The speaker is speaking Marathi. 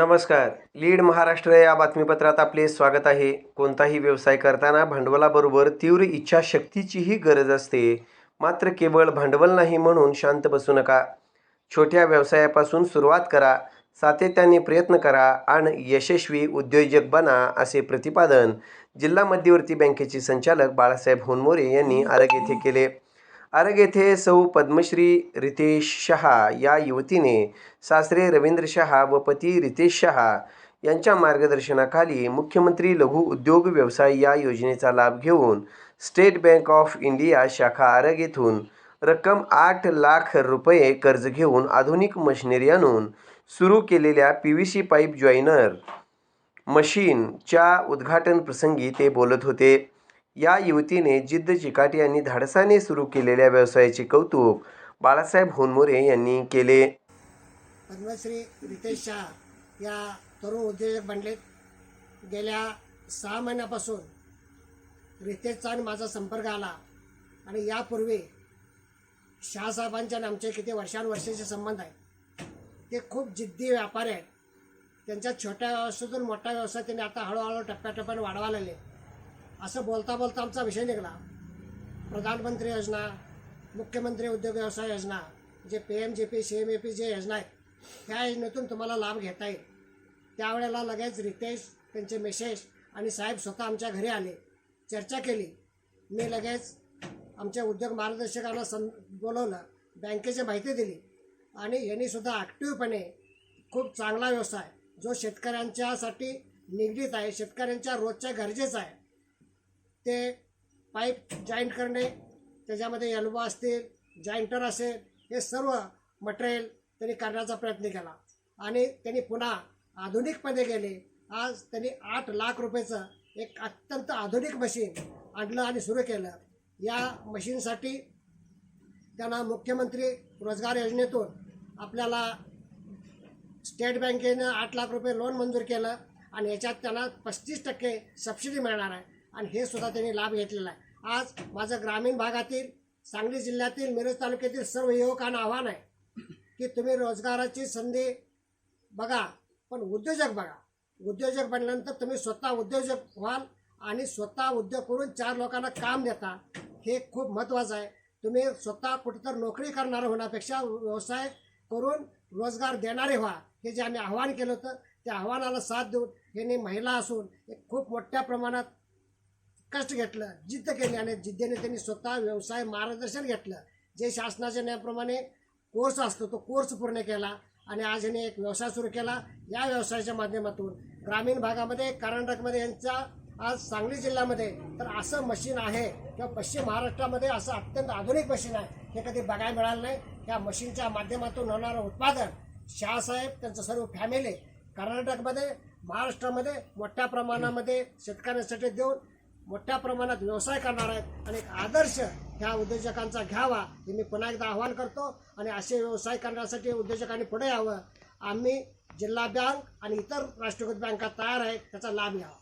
नमस्कार. लीड महाराष्ट्र या बातमीपत्रात आपले स्वागत आहे. कोणताही व्यवसाय करताना भांडवलाबरोबर तीव्र इच्छाशक्तीचीही गरज असते. मात्र केवळ भांडवल नाही म्हणून शांत बसू नका. छोट्या व्यवसायापासून सुरुवात करा. सातत्याने प्रयत्न करा आणि यशस्वी उद्योजक बना असे प्रतिपादन जिल्हा मध्यवर्ती बँकेचे संचालक बाळासाहेब होनमोरे यांनी आरग येथे केले. आरग येथे सौ पद्मश्री रितेश शहा या युवतीने सासरे रवींद्र शहा व पती रितेश शहा यांच्या मार्गदर्शनाखाली मुख्यमंत्री लघु उद्योग व्यवसाय या योजनेचा लाभ घेऊन स्टेट बँक ऑफ इंडिया शाखा आरग येथून रक्कम आठ लाख रुपये कर्ज घेऊन आधुनिक मशिनरी आणून सुरू केलेल्या P V C pipe joiner मशीनच्या उद्घाटन प्रसंगी ते बोलत होते. या युवतीने जिद्द चिकाटी आणि धाडसाने सुरू केलेल्या व्यवसायाचे कौतुक बाळासाहेब होनमोरे यांनी केले. पद्मश्री रितेश शहा या तरुण उद्योजक बनले. गेल्या सहा महिन्यापासून रितेशचा आणि माझा संपर्क आला आणि यापूर्वी शहासाहेबांच्या आणि आमचे किती वर्षानुवर्षाचे संबंध आहेत. ते खूप जिद्दी व्यापारी आहेत. त्यांच्या छोट्या व्यवसायातून मोठा व्यवसाय त्यांनी आता हळूहळू टप्प्याटप्प्याने वाढवा लागले. असं बोलता बोलता आमचा विषय निघाला. प्रधानमंत्री योजना मुख्यमंत्री उद्योग व्यवसाय योजना जे P M J P C M A P J योजना आहेत त्या योजनेतून तुम्हाला लाभ घेता येईल. त्यावेळेला लगेच रितेश त्यांचे मेसेज आणि साहेब स्वतः आमच्या घरी आले चर्चा केली. मी लगेच आमच्या उद्योग मार्गदर्शकांना सं बोलवलं बँकेची माहिती दिली आणि यांनीसुद्धा ॲक्टिव्हपणे खूप चांगला व्यवसाय जो शेतकऱ्यांच्यासाठी निगडीत आहे शेतकऱ्यांच्या रोजच्या गरजेचा आहे. ते पाईप जॉईंट करणे त्याच्यामध्ये एल्बो असतील जॉईंटर असेल हे सर्व मटेरियल त्यांनी करण्याचा प्रयत्न केला. आणि त्यांनी पुन्हा आधुनिकमध्ये गेले आज त्यांनी आठ लाख रुपयेचं एक अत्यंत आधुनिक मशीन आणलं आणि सुरू केलं. या मशीनसाठी त्यांना मुख्यमंत्री रोजगार योजनेतून आपल्याला स्टेट बँकेनं आठ लाख रुपये लोन मंजूर केलं आणि याच्यात त्यांना पस्तीस टक्के सबसिडी मिळणार आहे. आणि हे सुद्धा त्यांनी लाभ घेतलेला आहे. आज माझं ग्रामीण भागातील सांगली जिल्ह्यातील मिरज तालुक्यातील सर्व युवकांना आव्हान आहे की तुम्ही रोजगाराची संधी बघा पण उद्योजक बघा. उद्योजक बनल्यानंतर तुम्ही स्वतः उद्योजक व्हाल आणि स्वतः उद्योग करून चार लोकांना काम देता हे खूप महत्त्वाचं आहे. तुम्ही स्वतः कुठेतरी नोकरी करणारं होण्यापेक्षा व्यवसाय करून रोजगार देणारे व्हा. हे जे आम्ही आव्हान केलं होतं त्या आव्हानाला साथ देऊन यांनी महिला असून एक खूप मोठ्या प्रमाणात कष्ट घेतलं जिद्द केली आणि जिद्दीने त्यांनी स्वतः व्यवसाय मार्गदर्शन घेतलं. जे शासनाच्या नियमाप्रमाणे कोर्स असतो तो कोर्स पूर्ण केला आणि आज यांनी एक व्यवसाय सुरू केला. या व्यवसायाच्या माध्यमातून ग्रामीण भागामध्ये कर्नाटकमध्ये यांचा आज सांगली जिल्ह्यामध्ये तर असं मशीन आहे किंवा पश्चिम महाराष्ट्रामध्ये असं अत्यंत आधुनिक मशीन आहे. हे कधी बघायला मिळालं नाही. या मशीनच्या माध्यमातून होणारं उत्पादन शाहसाहेब त्यांचं सर्व फॅमिली कर्नाटकमध्ये महाराष्ट्रामध्ये मोठ्या प्रमाणामध्ये शेतकऱ्यांसाठी देऊन मोठ्या प्रमाणात व्यवसाय करणार आहेत. आणि एक आदर्श ह्या उद्योजकांचा घ्यावा हे मी पुन्हा एकदा आवाहन करतो. आणि असे व्यवसाय करण्यासाठी उद्योजकांनी पुढे यावं. आम्ही जिल्हा बँक आणि इतर राष्ट्रीयकृत बँका तयार आहेत त्याचा लाभ घ्यावा.